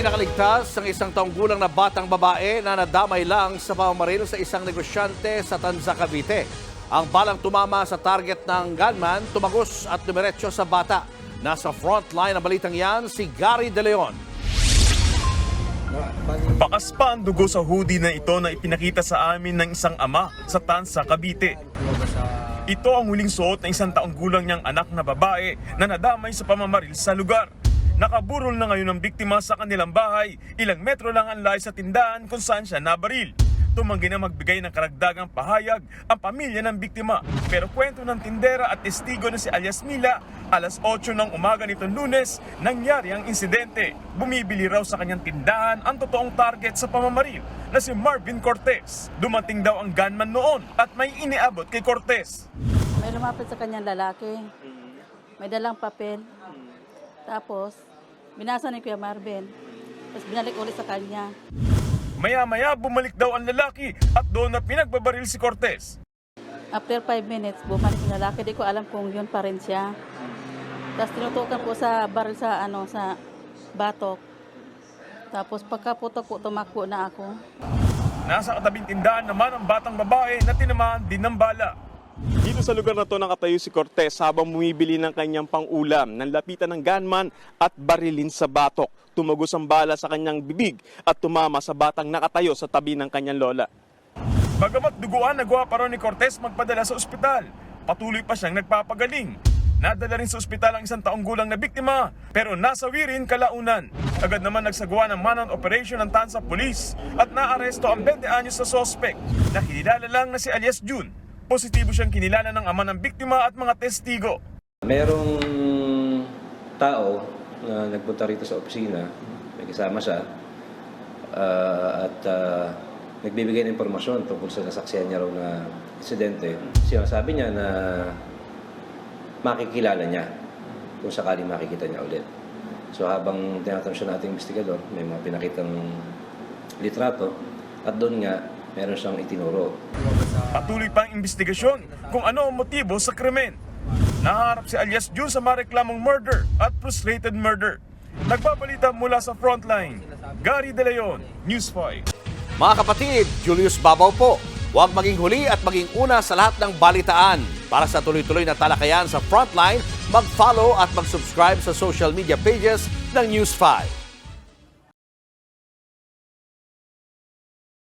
Hindi nakaligtas ang isang taong gulang na batang babae na nadamay lang sa pamamaril sa isang negosyante sa Tanza, Cavite. Ang balang tumama sa target ng gunman, tumagos at dumiretso sa bata. Nasa front line ng balitang yan si Gary De Leon. Bakas pa ang dugo sa hoodie na ito na ipinakita sa amin ng isang ama sa Tansa, Cavite. Ito ang huling suot ng isang taong gulang niyang anak na babae na nadamay sa pamamaril sa lugar. Nakaburol na ngayon ang biktima sa kanilang bahay. Ilang metro lang ang layo sa tindahan kung saan siya nabaril. Tumanggi na magbigay ng karagdagang pahayag ang pamilya ng biktima. Pero kwento ng tindera at testigo na si alias Mila, alas 8 ng umaga nitong lunes, nangyari ang insidente. Bumibili raw sa kanyang tindahan ang totoong target sa pamamaril na si Marvin Cortez. Dumating daw ang gunman noon at may iniabot kay Cortez. May lumapit sa kanyang lalaki. May dalang papel. Tapos, binasa ni Kuya Marvin. Tapos binalik ulit sa kanya. Maya-maya bumalik daw ang lalaki at doon na pinagbabaril si Cortez. After 5 minutes, bumalik yung lalaki. Di ko alam kung yun pa rin siya. Tapos tinutukan po sa baril sa ano sa batok. Tapos pagkaputok po, tumakbo na ako. Nasa katabing tindahan naman ang batang babae na tinamaan din ng bala. Dito sa lugar na to nakatayo si Cortez habang bumibili ng kanyang pang-ulam. Nanlapitan ng gunman at barilin sa batok. Tumagos ang bala sa kanyang bibig at tumama sa batang nakatayo sa tabi ng kanyang lola. Bagamat duguan, nagawa pa ni Cortez magpadala sa ospital. Patuloy pa siyang nagpapagaling. Nadala rin sa ospital ang isang taong gulang na biktima, pero nasawi rin kalaunan. Agad naman nagsagawa ng manhunt operation ng Tansa Police at naaresto ang 20 anyos na sospek na kinilala lang na si alias June. Positibo siyang kinilala ng ama ng biktima at mga testigo. Merong tao na nagpunta rito sa opisina, may kasama siya, ah, at ah, nagbibigay ng impormasyon tungkol sa nasaksiyan niya raw na insidente. Siya sabi niya na makikilala niya kung sakaling makikita niya ulit. So habang tinatanong siya nating investigador, may mga pinakitang litrato at doon nga meron siyang itinuro Patuloy pa ang investigasyon kung ano ang motibo sa krimen. Naharap si alias June sa mareklamong murder at frustrated murder. Nagbabalita mula sa frontline, Gary De Leon, News 5. Mga kapatid, Julius Babaw po. Huwag maging huli at maging una sa lahat ng balitaan. Para sa tuloy-tuloy na talakayan sa Frontline, mag-follow at mag-subscribe sa social media pages ng News 5.